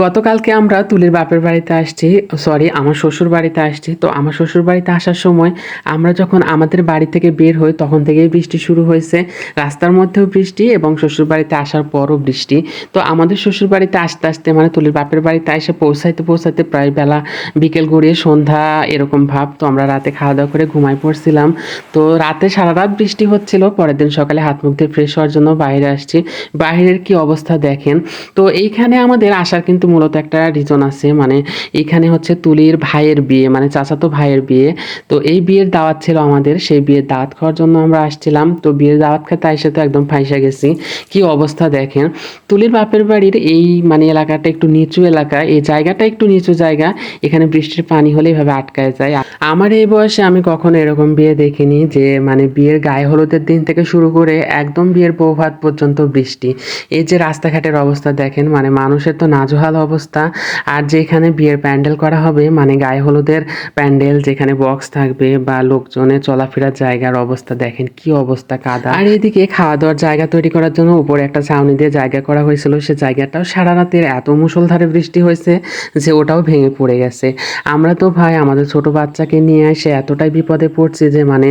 গতকালকে আমরা তুলির বাপের বাড়িতে আসছি সরি আমার শ্বশুর বাড়িতে আসছি। তো আমার শ্বশুর বাড়িতে আসার সময় আমরা যখন আমাদের বাড়ি থেকে বের হই, তখন থেকেই বৃষ্টি শুরু হয়েছে। রাস্তার মধ্যেও বৃষ্টি এবং শ্বশুর বাড়িতে আসার পরও বৃষ্টি। তো আমাদের শ্বশুর বাড়িতে আসতে আসতে মানে তুলির বাপের বাড়িতে এসে পৌঁছাইতে পৌঁছাইতে প্রায় বেলা বিকেল গড়িয়ে সন্ধ্যা এরকম ভাব। তো আমরা রাতে খাওয়া দাওয়া করে ঘুমাই পড়ছিলাম। তো রাতে সারা রাত বৃষ্টি হচ্ছিল, পরের দিন সকালে হাত মুখ দিয়ে ফ্রেশ হওয়ার জন্য বাইরে আসছি। বাইরের কি অবস্থা দেখেন? তো এইখানে আমাদের আসার কিন্তু মূলত একটা রিজন আছে মানে এখানে হচ্ছে তুলির ভাইয়ের বিয়ে মানে চাচাতো ভাইয়ের বিয়ে। তো এই বিয়ের দাওয়াত ছিল আমাদের, সেই বিয়ের দাওয়াত খাওয়ার জন্য আমরা আসছিলাম। তো বিয়ের দাওয়াত খেতে এসে তো একদম ফাইসা গেছি। কি অবস্থা দেখেন? তুলির বাপের বাড়ির এই মানে এলাকাটা একটু নিচু এলাকা, এই জায়গাটা একটু নিচু জায়গা, এখানে বৃষ্টির পানি হলে এভাবে আটকায় যায়। আমার এই বয়সে আমি কখনো এরকম বিয়ে দেখিনি যে মানে বিয়ের গায়ে হলুদের দিন থেকে শুরু করে একদম বিয়ের বৌভাত পর্যন্ত বৃষ্টি। এই যে রাস্তাঘাটের অবস্থা দেখেন মানে মানুষের তো নাজুহাল অবস্থা। আর যেখানে বিয়ের প্যান্ডেল করা হবে মানে গায়ে হলুদের প্যান্ডেল, যেখানে বক্স থাকবে বা লোকজনের চলাফেরার জায়গার অবস্থা, দেখেন কি অবস্থা কাদা। আর এদিকে খাওয়া দাওয়ার জায়গা তৈরি করার জন্য উপরে একটা ছাউনি দিয়ে জায়গা করা হয়েছিল। সে জায়গাটাও সারা রাতের এত মুষলধারে বৃষ্টি হয়েছে যে ওটাও ভেঙে পড়ে গেছে। আমরা তো ভাই, আমাদের ছোট বাচ্চাকে নিয়ে এসে এতটাই বিপদে পড়ছি যে মানে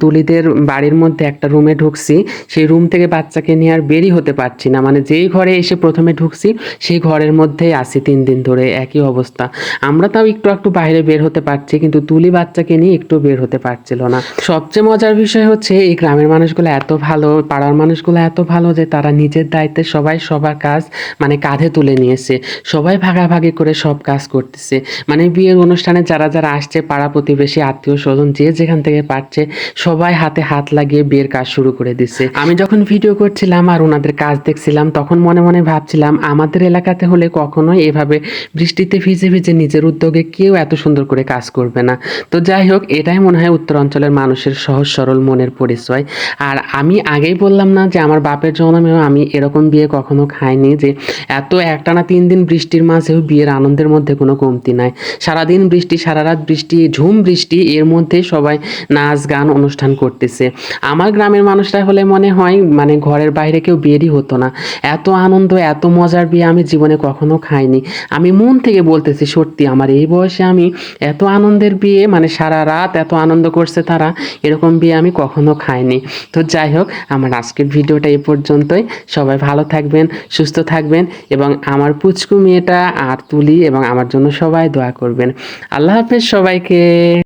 তুলিদের বাড়ির মধ্যে একটা রুমে ঢুকছি। সেই রুম থেকে বাচ্চাকে নিয়ে আর বেরি হতে পারছি না। মানে যেই ঘরে এসে প্রথমে ঢুকছি, সেই ঘরের মধ্যেই আছি তিন দিন ধরে একই অবস্থা। আমরা তাও একটু একটু বাইরে বের হতে পারছি, কিন্তু তুলি বাচ্চাকে নিয়ে একটু বের হতে পারছিল না। সবচেয়ে মজার বিষয় হচ্ছে এই গ্রামের মানুষগুলো এত ভালো, পাড়ার মানুষগুলো এত ভালো যে তারা নিজের দায়িত্বে সবাই সবার কাজ মানে কাঁধে তুলে নিয়েছে। সবাই ভাগাভাগি করে সব কাজ করতেছে। মানে বিয়ের অনুষ্ঠানে যারা যারা আসছে, পাড়া প্রতিবেশী, আত্মীয় স্বজন যে যেখান থেকে পারছে, সবাই হাতে হাত লাগিয়ে বিয়ের কাজ শুরু করে দিছে আমি যখন ভিডিও করছিলাম আর ওনাদের কাজ দেখছিলাম, তখন মনে মনে ভাবছিলাম, আমাদের এলাকাতে হলে কখনোই এভাবে বৃষ্টিতে ভিজে ভিজে নিজের উদ্যোগে কেউ এত সুন্দর করে কাজ করবে না। তো যাই হোক, এটাই মনে হয় উত্তর অঞ্চলের মানুষের সহজ সরল মনের পরিচয়। আর আমি আগেই বললাম না যে আমার বাপের জন্মেও আমি এরকম বিয়ে কখনো খাইনি যে এত একটানা তিন দিন বৃষ্টির মাঝেও বিয়ের আনন্দের মধ্যে কোনো কমতি নাই। সারাদিন বৃষ্টি সারা রাত বৃষ্টি, ঝুম বৃষ্টি, এর মধ্যে সবাই নাচ, গান, অনুষ্ঠান করতেছে। আমার গ্রামের মানুষরা হলে মনে হয় মানে ঘরের বাইরে কেউ বেরই হতো না। এত আনন্দ, এত মজার বিয়ে আমি জীবনে কখনো খাইনি। আমি মন থেকে বলতেছি, সত্যি আমার এই বয়সে আমি এত আনন্দের বিয়ে মানে সারা রাত এত আনন্দ করছে তারা, এরকম বিয়ে আমি কখনো খাইনি। তো যাই হোক, আমার আজকের ভিডিওটা এই পর্যন্তই। সবাই ভালো থাকবেন, সুস্থ থাকবেন, এবং আমার পুচকু মেয়েটা আর তুলি, এবং আমার জন্য সবাই দোয়া করবেন। আল্লাহ হাফেজ সবাইকে।